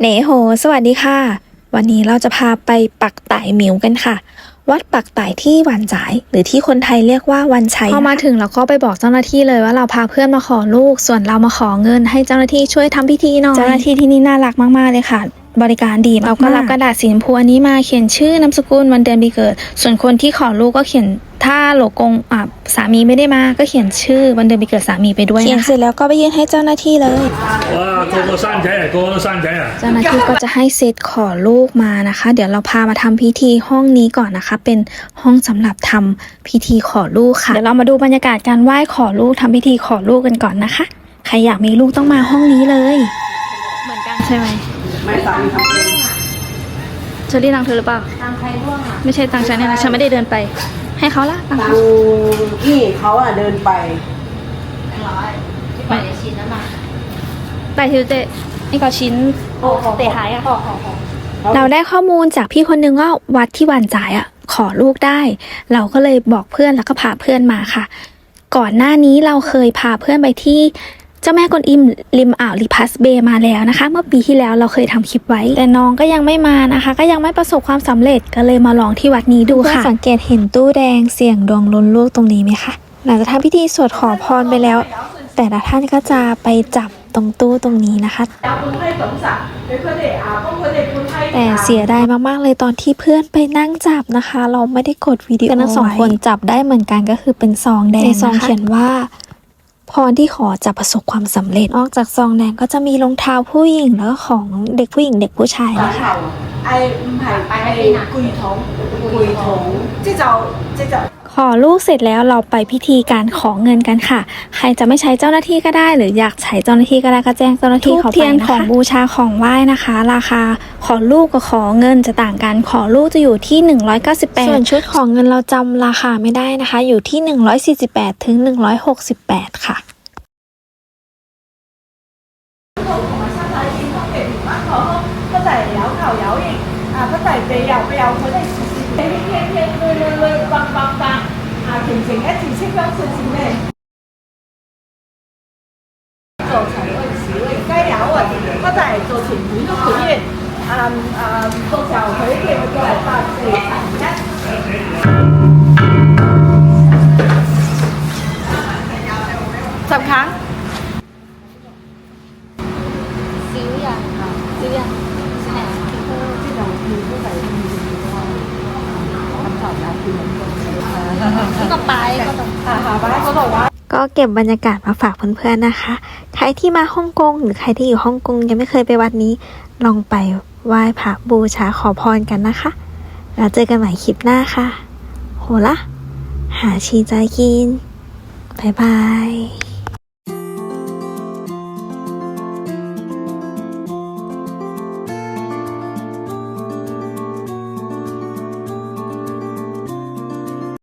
เนโฮสวัสดีค่ะ วันนี้เราจะพาไปปักไต่หมิวกันค่ะ วัดปักไต่ที่หวันจ่าย หรือที่คนไทยเรียกว่าวันชัยพอมาถึงเราก็ไปบอกเจ้าหน้าที่เลยว่าเราพาเพื่อนมาขอลูก ส่วนเรามาขอเงินให้เจ้าหน้าที่ช่วยทำพิธีหน่อย เจ้าหน้าที่ที่นี่น่ารักมากๆเลยค่ะ บริการดีเราก็รับกระดาษสีชมพูอันนี้มาเขียนชื่อนามสกุลวันเดือนปีเกิด ส่วนคนที่ขอลูกก็เขียนถ้าโลกงอสามีไม่ได้มาก็เขียนชื่อวันเดือนปีเกิดสามีไปด้วยเขียนเสร็จแล้วก็ไปยื่นให้เจ้าหน้าที่เลยว้าโกโกสั้นแท้โกโกสั้นแท้เจ้าหน้าที่ก็จะให้เซตขอลูกมานะคะ เดี๋ยวเราพามาทำพิธีห้องนี้ก่อนนะคะ เป็นห้องสำหรับทำพิธีขอลูกค่ะเดี๋ยวเรามาดูบรรยากาศการไหว้ขอลูกทำพิธีขอลูกกันก่อนนะคะ ใครอยากมีลูกต้องมาห้องนี้เลย เหมือนกันใช่ไหม ไม่สามีทำเป็นเชอรี่ตังเธอหรือเปล่าตังใครร่วงอะไม่ใช่ตังฉันเนี่ยนะฉันไม่ได้เดินไป ให้เขาละตังทาเขางพี่เขาอะเดินไปไปทิวเตะนี่ก็ชิ้นเตะหายอะเราได้ข้อมูลจากพี่คนนึงว่าวัดที่หวานจ่ายอะ ขอลูกได้ เราก็เลยบอกเพื่อนแล้วก็พาเพื่อนมาค่ะ ก่อนหน้านี้เราเคยพาเพื่อนไปที่เจ้าแม่กวนอิมริมอ่าวลิพัสเบย์มาแล้วนะคะ เมื่อปีที่แล้วเราเคยทำคลิปไว้ แต่น้องก็ยังไม่มานะคะ ก็ยังไม่ประสบความสำเร็จก็เลยมาลองที่วัดนี้ดูค่ะสังเกตเห็นตู้แดงเสี่ยงดวงลุ้นลูกตรงนี้ไหมคะหลังจากทำพิธีสวดขอพรไปแล้ว แต่ละท่านก็จะไปจับตรงตู้ตรงนี้นะคะ แต่เสียดายมากๆเลยตอนที่เพื่อนไปนั่งจับนะคะ เราไม่ได้กดวิดีโอกันทั้งสองคนจับได้เหมือนกันก็คือเป็นซองแดงในซองเขียนว่าพ พรที่ขอจะประสบความสำเร็จออกจากซองแดงก็จะมีรองเท้าผู้หญิงแล้วก็ของเด็กผู้หญิงเด็กผู้ชายนะคะไอ้ผ่านไปไอ้กุยทงกุยทงที่จะที่จะ ขอลูกเสร็จแล้วเราไปพิธีการขอเงินกันค่ะ ใครจะไม่ใช้เจ้าหน้าที่ก็ได้ หรืออยากใช้เจ้าหน้าที่ก็ได้ก็แจ้งเจ้าหน้าที่เขาไปนะคะเทียนของบูชาของไหว้นะคะ ราคาขอลูกกับขอเงินจะต่างกัน ขอลูกจะอยู่ที่ 198 ส่วนชุดของเงินเราจำราคาไม่ได้นะคะ อยู่ที่ 148 ถึง 168 ค่ะ 不就系有头有型 啊，不带地又不要佢哋自己，天天天累累累，棒，啊，平平一直吃饭吃咩？做财务职位，该了我，不带做前台都可以，嗯啊，做小佢哋咪过来。十强，小啊，小人。 ครั้งก็เก็บบรรยากาศมาฝากเพื่อนๆนะคะ ใครที่มาฮ่องกงหรือใครที่อยู่ฮ่องกงยังไม่เคยไปวัดนี้ ลองไปไหว้พระบูชาขอพรกันนะคะ แล้วเจอกันใหม่คลิปหน้าค่ะ โหละ หาชีใจกิน บ๊ายบาย